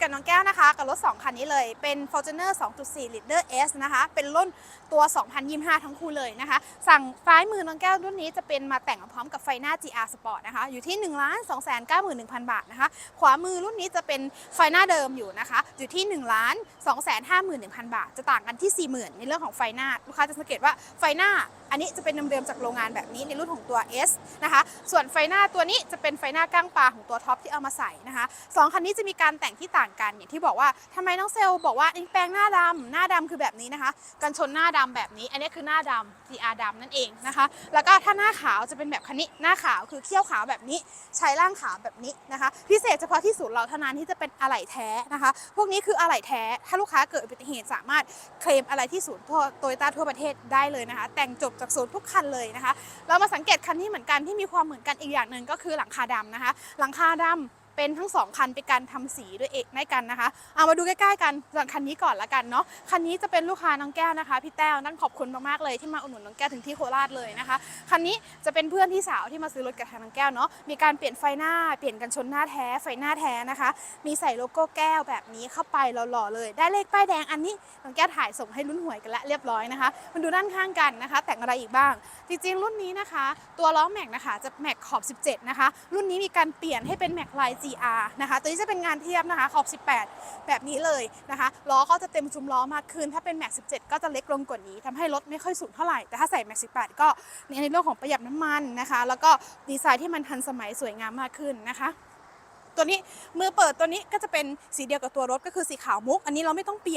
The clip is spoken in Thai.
กับน้องแก้วนะคะ กับรถ 2 คันนี้เลย เป็น Fortuner 2.4 liter S นะคะ เป็นรุ่นตัว 2025 ทั้งคู่เลยนะคะ สั่งซ้ายมือน้องแก้วรุ่นนี้จะเป็นมาแต่งพร้อมกับไฟหน้า GR Sport นะคะ อยู่ที่ 1 2 9 1 0 0 0 บาทนะคะ ขวามือรุ่นนี้จะเป็นไฟหน้าเดิมอยู่นะคะ อยู่ที่1 2 5 1 0 0 0 บาท จะต่างกันที่ 40,000 ในเรื่องของไฟหน้า ลูกค้าจะสังเกตว่าไฟหน้าอันนี้จะเป็นเดิมๆจากโรงงานแบบนี้ในรุ่นของตัว S นะคะ ส่วนไฟหน้าตัวนี้จะเป็นไฟหน้าก้างปลาของตัวท็อปที่เอามาใส่นะคะสองคันนี้จะมีการแต่งที่ต่างกันอย่างที่บอกว่าทำไมน้องเซลบอกว่าอันนี้แปลงหน้าดำหน้าดำคือแบบนี้นะคะ กันชนหน้าดำแบบนี้ อันนี้คือหน้าดำ GR ดำนั่นเองนะคะ แล้วก็ถ้าหน้าขาวจะเป็นแบบคันนี้หน้าขาวคือเขี้ยวขาวแบบนี้ ใช้ร่างขาวแบบนี้นะคะ พิเศษเฉพาะที่ศูนย์เราเท่านั้นที่จะเป็นอะไหล่แท้นะคะ พวกนี้คืออะไหล่แท้ ถ้าลูกค้าเกิดอุบัติเหตุสามารถเคลมอะไรที่ศูนย์ทั่วโตโยต้าทั่วประเทศได้เลยนะคะ แต่งจบจากศูนย์ทุกคันเลยนะคะ เรามาสังเกตคันนี้เหมือนกันที่มีความเหมือนกันอีกอย่างหนึ่งก็คือหลังคาดำนะคะ หลังคาดำ เป็นทั้งสองคันเป็นการทำสีด้วยเอกในกันนะคะเอามาดูใกล้ๆกันส่วนคันนี้ก่อนละกันเนาะคันนี้จะเป็นลูกค้าน้องแก้วนะคะพี่แต้วนั่นขอบคุณมากๆเลยที่มาอุดหนุนน้องแก้วถึงที่โคราชเลยนะคะคันนี้จะเป็นเพื่อนพี่สาวที่มาซื้อรถกับทางน้องแก้วเนาะมีการเปลี่ยนไฟหน้าเปลี่ยนกันชนหน้าแท้ไฟหน้าแท้นะคะ มีใส่โลโก้แก้วแบบนี้เข้าไปหล่อๆเลย ได้เลขป้ายแดงอันนี้น้องแก้วถ่ายส่งให้รุ่นหวยกันล้วเรียบร้อยนะคะมาดูด้านข้างกันนะคะ แต่งอะไรอีกบ้าง จริงๆ รุ่นนี้นะคะ ตัวล้อแม็กนะคะจะแม็กขอบ 17 นะคะ รุ่นนี้มีการเปลี่ยนให้เป็นแม็กลาย GR นะคะ ตัวนี้จะเป็นงานเทียบนะคะขอบ 18 แบบนี้เลยนะคะล้อก็จะเต็มชุมล้อมากขึ้น ถ้าเป็นแม็ก17 ก็จะเล็กลงกว่านี้ทำให้รถไม่ค่อยสูงเท่าไหร่ แต่ถ้าใส่แม็ก18 ก็ในเรื่องของประหยัดน้ำมันนะคะ แล้วก็ดีไซน์ที่มันทันสมัยสวยงามมากขึ้นนะคะตัวนี้มือเปิดตัวนี้ก็จะเป็นสีเดียวกับตัวรถก็คือสีขาวมุก อันนี้เราไม่ต้องเปลี่ยน